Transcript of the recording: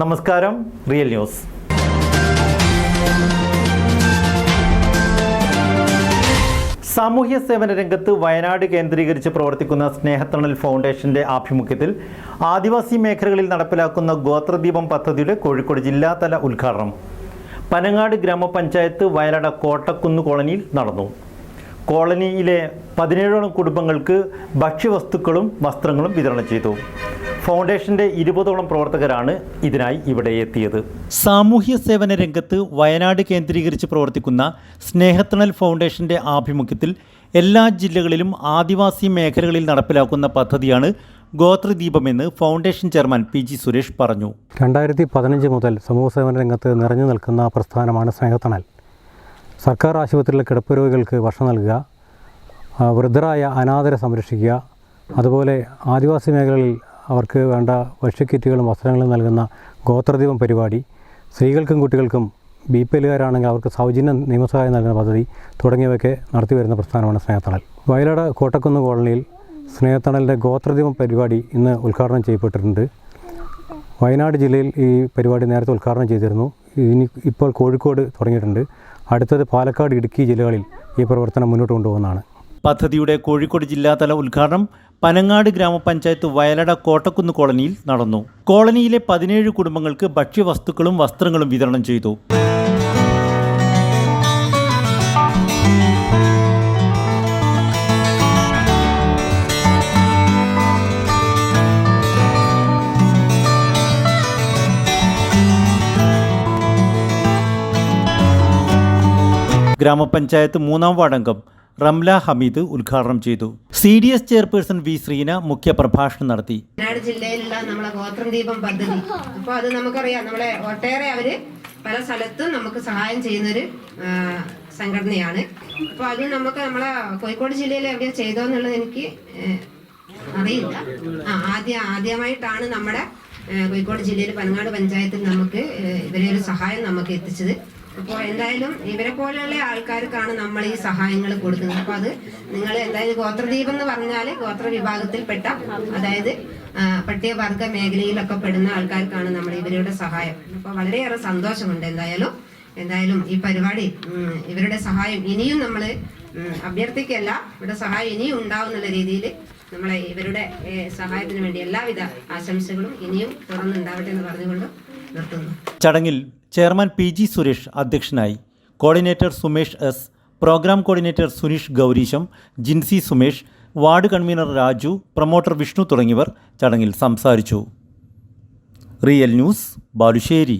നമസ്കാരം real news സാമൂഹ്യ സേവന രംഗത്ത് വയനാട് കേന്ദ്രീകരിച്ച് പ്രവർത്തിക്കുന്ന സ്നേഹത്തണൽ ഫൗണ്ടേഷന്റെ ആഭിമുഖ്യത്തിൽ ആദിവാസി മേഖലകളിൽ നടപ്പിലാക്കുന്ന ഗോത്രദീപം പദ്ധതിയുടെ കോഴിക്കോട് ജില്ലാതല ഉദ്ഘാടനം. പനങ്ങാട് ഗ്രാമപഞ്ചായത്ത് വയലട കോട്ടക്കുന്ന് കോളനിയിൽ നടന്നു. കോളനിയിലെ പതിനേഴോളം കുടുംബങ്ങൾക്ക് ഭക്ഷ്യവസ്തുക്കളും വസ്ത്രങ്ങളും വിതരണം ചെയ്തു. ഫൗണ്ടേഷന്റെ ഇരുപതോളം പ്രവർത്തകരാണ് ഇതിനായി ഇവിടെ എത്തിയത്. സാമൂഹ്യ സേവന രംഗത്ത് വയനാട് കേന്ദ്രീകരിച്ച് പ്രവർത്തിക്കുന്ന സ്നേഹത്തണൽ ഫൗണ്ടേഷന്റെ ആഭിമുഖ്യത്തിൽ എല്ലാ ജില്ലകളിലും ആദിവാസി മേഖലകളിൽ നടപ്പിലാക്കുന്ന പദ്ധതിയാണ് ഗോത്രദീപമെന്ന് foundation chairman P G Suresh പറഞ്ഞു. രണ്ടായിരത്തി പതിനഞ്ച് മുതൽ സമൂഹ സേവന രംഗത്ത് നിറഞ്ഞു നിൽക്കുന്ന പ്രസ്ഥാനമാണ് സ്നേഹത്തണൽ. സർക്കാർ ആശുപത്രിയിലെ കിടപ്പ് രോഗികൾക്ക് ഭക്ഷണം നൽകുക വൃദ്ധരായ അനാഥരെ സംരക്ഷിക്കുക അതുപോലെ ആദിവാസി മേഖലകളിൽ അവർക്ക് വേണ്ട ഭക്ഷ്യക്കിറ്റുകളും വസ്ത്രങ്ങളും നൽകുന്ന ഗോത്രദീപം പരിപാടി. സ്ത്രീകൾക്കും കുട്ടികൾക്കും ബി പി എല്ലുകാരാണെങ്കിൽ അവർക്ക് സൗജന്യ നിയമസഹായം നൽകുന്ന പദ്ധതി തുടങ്ങിയവയൊക്കെ നടത്തി വരുന്ന പ്രസ്ഥാനമാണ് സ്നേഹത്തണൽ. വയലാട് കോട്ടക്കുന്ന് കോളനിയിൽ സ്നേഹത്തണലിന്റെ ഗോത്രദീപം പരിപാടി ഇന്ന് ഉദ്ഘാടനം ചെയ്യപ്പെട്ടിട്ടുണ്ട്. വയനാട് ജില്ലയിൽ ഈ പരിപാടി നേരത്തെ ഉദ്ഘാടനം ചെയ്തിരുന്നു. ഇനി ഇപ്പോൾ കോഴിക്കോട് തുടങ്ങിയിട്ടുണ്ട്. അടുത്തത് പാലക്കാട് ഇടുക്കി ജില്ലകളിൽ ഈ പ്രവർത്തനം മുന്നോട്ട് കൊണ്ടുപോകുന്നതാണ്. പദ്ധതിയുടെ കോഴിക്കോട് ജില്ലാതല ഉദ്ഘാടനം പനങ്ങാട് ഗ്രാമപഞ്ചായത്ത് വയലട കോട്ടക്കുന്ന് കോളനിയിൽ നടന്നു. കോളനിയിലെ പതിനേഴ് കുടുംബങ്ങൾക്ക് ഭക്ഷ്യവസ്തുക്കളും വസ്ത്രങ്ങളും വിതരണം ചെയ്തു. ഗ്രാമപഞ്ചായത്ത് മൂന്നാം വാർഡംഗം റംല ഹമീദ് ഉദ്ഘാടനം ചെയ്തു. C D S chairperson V Sreena മുഖ്യ പ്രഭാഷണം നടത്തി. വയനാട് ജില്ലയിലുള്ള നമ്മളെ ഗോത്രം ദീപം പദ്ധതി. അപ്പൊ അത് നമുക്കറിയാം. നമ്മളെ ഒട്ടേറെ അവർ പല സ്ഥലത്തും നമുക്ക് സഹായം ചെയ്യുന്ന ഒരു സംഘടനയാണ്. അപ്പൊ അത് നമുക്ക് നമ്മളെ കോഴിക്കോട് ജില്ലയിൽ എവിടെ ചെയ്തോന്നുള്ളത് എനിക്ക് അറിയില്ല. ആ ആദ്യ ആദ്യമായിട്ടാണ് നമ്മുടെ കോഴിക്കോട് ജില്ലയിൽ പനങ്ങാട് പഞ്ചായത്തിൽ നമുക്ക് ഇവരെ ഒരു സഹായം നമുക്ക് എത്തിച്ചത്. അപ്പോൾ എന്തായാലും ഇവരെ പോലെയുള്ള ആൾക്കാർക്കാണ് നമ്മൾ ഈ സഹായങ്ങൾ കൊടുക്കുന്നത്. അപ്പോൾ അത് നിങ്ങൾ എന്തായാലും ഗോത്രദീപം എന്ന് പറഞ്ഞാൽ ഗോത്ര വിഭാഗത്തിൽപ്പെട്ട അതായത് പട്ടികവർഗ മേഖലയിലൊക്കെ പെടുന്ന ആൾക്കാർക്കാണ് നമ്മൾ ഇവരുടെ സഹായം. അപ്പോൾ വളരെയേറെ സന്തോഷമുണ്ട് എന്തായാലും. എന്തായാലും ഈ പരിപാടി ഇവരുടെ സഹായം ഇനിയും നമ്മൾ അഭ്യർത്ഥിക്കല്ല. ഇവരുടെ സഹായം ഇനിയും ഉണ്ടാവുന്നുള്ള രീതിയിൽ നമ്മളെ ഇവരുടെ സഹായത്തിന് വേണ്ടി എല്ലാവിധ ആശംസകളും ഇനിയും തുറന്നുണ്ടാവട്ടെ എന്ന് പറഞ്ഞുകൊണ്ട് ചടങ്ങിൽ ചെയർമാൻ പി ജി സുരേഷ് അധ്യക്ഷനായി coordinator Sumesh S program coordinator Suneesh Gowreesham Jincy Sumesh ward convener Raju promoter Vishnu തുടങ്ങിയവർ ചടങ്ങിൽ സംസാരിച്ചു. Real news Balussery.